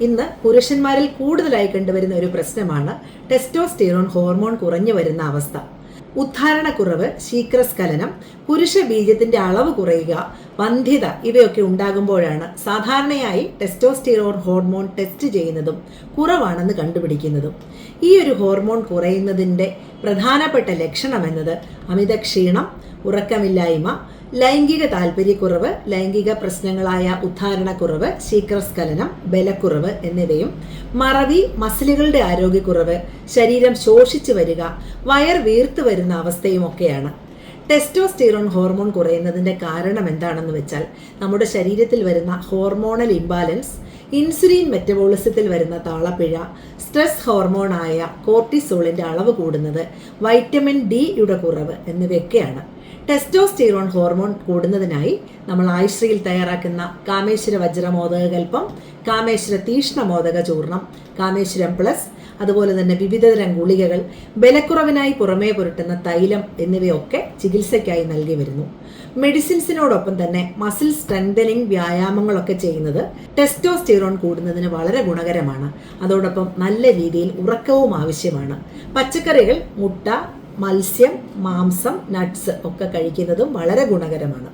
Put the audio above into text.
ഇന്ന് പുരുഷന്മാരിൽ കൂടുതലായി കണ്ടുവരുന്ന ഒരു പ്രശ്നമാണ് ടെസ്റ്റോസ്റ്റിറോൺ ഹോർമോൺ കുറഞ്ഞു വരുന്ന അവസ്ഥ. ഉദ്ധാരണക്കുറവ് ശീക്രസ്ഖലനം പുരുഷ ബീജത്തിന്റെ അളവ് കുറയുക വന്ധ്യത ഇവയൊക്കെ ഉണ്ടാകുമ്പോഴാണ് സാധാരണയായി ടെസ്റ്റോസ്റ്റിറോൺ ഹോർമോൺ ടെസ്റ്റ് ചെയ്യുന്നതും കുറവാണെന്ന് കണ്ടുപിടിക്കുന്നതും. ഈ ഒരു ഹോർമോൺ കുറയുന്നതിന്റെ പ്രധാനപ്പെട്ട ലക്ഷണമെന്നത് അമിത ക്ഷീണം ഉറക്കമില്ലായ്മ ലൈംഗിക താല്പര്യക്കുറവ് ലൈംഗിക പ്രശ്നങ്ങളായ ഉദ്ധാരണക്കുറവ് ശീക്രസ്ഖലനം ബലക്കുറവ് എന്നിവയും മറവി മസിലുകളുടെ ആരോഗ്യക്കുറവ് ശരീരം ശോഷിച്ചു വരിക വയർ വീർത്തു വരുന്ന അവസ്ഥയുമൊക്കെയാണ് ടെസ്റ്റോസ്റ്റിറോൺ ഹോർമോൺ കുറയുന്നതിന്റെ കാരണം എന്താണെന്ന് വെച്ചാൽ നമ്മുടെ ശരീരത്തിൽ വരുന്ന ഹോർമോണൽ ഇംബാലൻസ് ഇൻസുലിൻ മെറ്റബോളിസത്തിൽ വരുന്ന താളപ്പിഴ സ്ട്രെസ് ഹോർമോണായ കോർട്ടിസോളിന്റെ അളവ് കൂടുന്നത് വൈറ്റമിൻ ഡിയുടെ കുറവ് എന്നിവയൊക്കെയാണ്. ടെസ്റ്റോസ്റ്റിറോൺ ഹോർമോൺ കൂടുന്നതിനായി നമ്മൾ ആയുശ്രീയിൽ തയ്യാറാക്കുന്ന കാമേശ്വര വജ്രമോദകൽപ്പം കാമേശ്വര തീഷ്ണമോദക ചൂർണം കാമേശ്വരം പ്ലസ് അതുപോലെ തന്നെ വിവിധതരം ഗുളികകൾ ബലക്കുറവിനായി പുറമേ പുരട്ടുന്ന തൈലം എന്നിവയൊക്കെ ചികിത്സയ്ക്കായി നൽകി വരുന്നു. മെഡിസിൻസിനോടൊപ്പം തന്നെ മസിൽ സ്ട്രെങ്തനിങ് വ്യായാമങ്ങളൊക്കെ ചെയ്യുന്നത് ടെസ്റ്റോസ്റ്റീറോൺ കൂടുന്നതിന് വളരെ ഗുണകരമാണ്. അതോടൊപ്പം നല്ല രീതിയിൽ ഉറക്കവും ആവശ്യമാണ്. പച്ചക്കറികൾ മുട്ട മത്സ്യം മാംസം നട്ട്സ് ഒക്കെ കഴിക്കുന്നതും വളരെ ഗുണകരമാണ്.